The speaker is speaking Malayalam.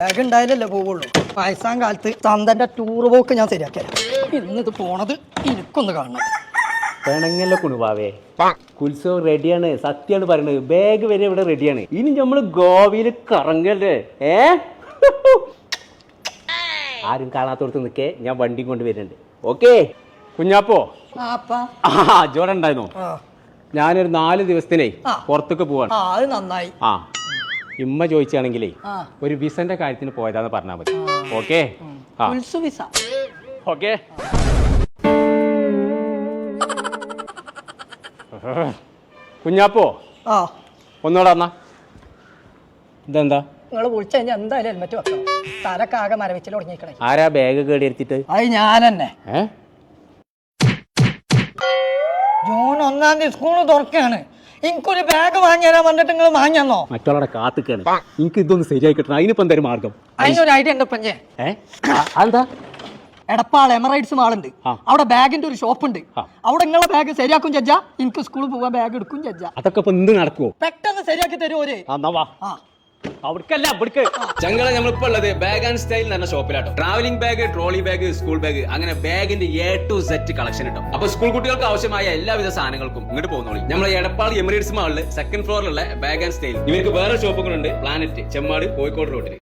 ബാഗ് ഉണ്ടായാലല്ലേ പോവുള്ളൂ. വയസ്സാം കാലത്ത് തന്തന്റെ ടൂർ പോക്ക് ഞാൻ ശരിയാക്കിയാ ഇന്നിത് പോണത് എനിക്കൊന്ന് കാണണം. പിണങ്ങല്ല കുണുവാവേ ഉത്സവം റെഡിയാണ് സത്യാണ് പറയുന്നത് ബാഗ് വരെ ഇവിടെ റെഡിയാണ് ഇനി നമ്മൾ ഗോവയിൽ കറങ്ങല്ലേ? ഏ? ആരും കാണാത്തോടത്ത് നിൽക്കേ. ഞാൻ വണ്ടി കൊണ്ട് വരുന്നുണ്ട്. ഓക്കെ? കുഞ്ഞാപ്പോ? ആ അപ്പ ആ ജോടെ ഉണ്ടായിരുന്നു? ആ. ഞാനൊരു നാല് ദിവസത്തിനേ ആ. പുറത്തേക്ക് പോവാണ്. ആ അത് നന്നായി. ആ. ഇമ്മ ചോദിച്ചാണെങ്കിലേ ഒരു വിസന്റെ കാര്യത്തിന് പോയതാന്ന് പറഞ്ഞാൽ മതി. ഓക്കെ? ഓക്കെ? കുഞ്ഞാപ്പോ? ആ. എന്നാ ഇതെന്താ? നിങ്ങൾ വിളിച്ചു കഴിഞ്ഞാൽ എന്തായാലും ഹെൽമെറ്റ് വെക്കണം. തലക്കാകെ മരവിച്ചിൽ തുടങ്ങിക്കണേ ആരാ ബാഗ് കേടിയിരുത്തിട്ട് അത് ഞാൻ തന്നെ ജൂൺ ഒന്നാം തീയതി സ്കൂൾ തുറക്കുകയാണ് എനിക്കൊരു ബാഗ് വാങ്ങി വന്നിട്ട് പറഞ്ഞിട്ട് നിങ്ങൾ വാങ്ങിയെന്നോ മറ്റുള്ളവരെ കാത്തിക്കാണ് എനിക്ക് ഇതൊന്ന് ശരിയായി കിട്ടണം അതിനിപ്പോ എന്തായാലും മാർഗം? അതിനൊരു ഐഡിയ ഉണ്ട് പഞ്ചേ ഏ? ആ, അതെന്താ? എടപ്പാൾ എമറൈറ്റ്സ് മാളുണ്ട്. അവിടെ ബാഗിന്റെ ഒരു ഷോപ്പ് ഉണ്ട് അവിടെ നിങ്ങളെ ബാഗ് ശരിയാക്കും ചജ്ജ. എനിക്ക് സ്കൂളിൽ പോവാൻ ബാഗ് എടുക്കും ചജ്ജ. അതൊക്കെ ഇപ്പൊ എന്ത് നടക്കുവോ? പെട്ടെന്ന് ശരിയാക്കി തരുമോ ഒരു അവിടക്കല്ല അവിടക്ക് ചങ്ങളെ നമ്മളിപ്പോ ഉള്ളത് ബാഗ് ആൻഡ് സ്റ്റൈൽ എന്ന ഷോപ്പിലാട്ടോ travelling bag trolley bag school bag അങ്ങനെ ബാഗിന്റെ എ ടു സെറ്റ് കളക്ഷൻ കിട്ടും അപ്പൊ സ്കൂൾ കുട്ടികൾക്ക് ആവശ്യമായ എല്ലാവിധ സാധനങ്ങൾക്കും ഇങ്ങോട്ട് പോകുന്നോളി. നമ്മൾ എടപ്പാൾ എമിറേറ്റ്സ് മാളിൽ സെക്കൻഡ് ഫ്ലോറിലുള്ള ബാഗ് ആൻഡ് സ്റ്റൈൽ ഇവർക്ക് വേറെ ഷോപ്പുകളുണ്ട് പ്ലാനറ്റ് ചെമ്മാട് കോഴിക്കോട് റോഡിൽ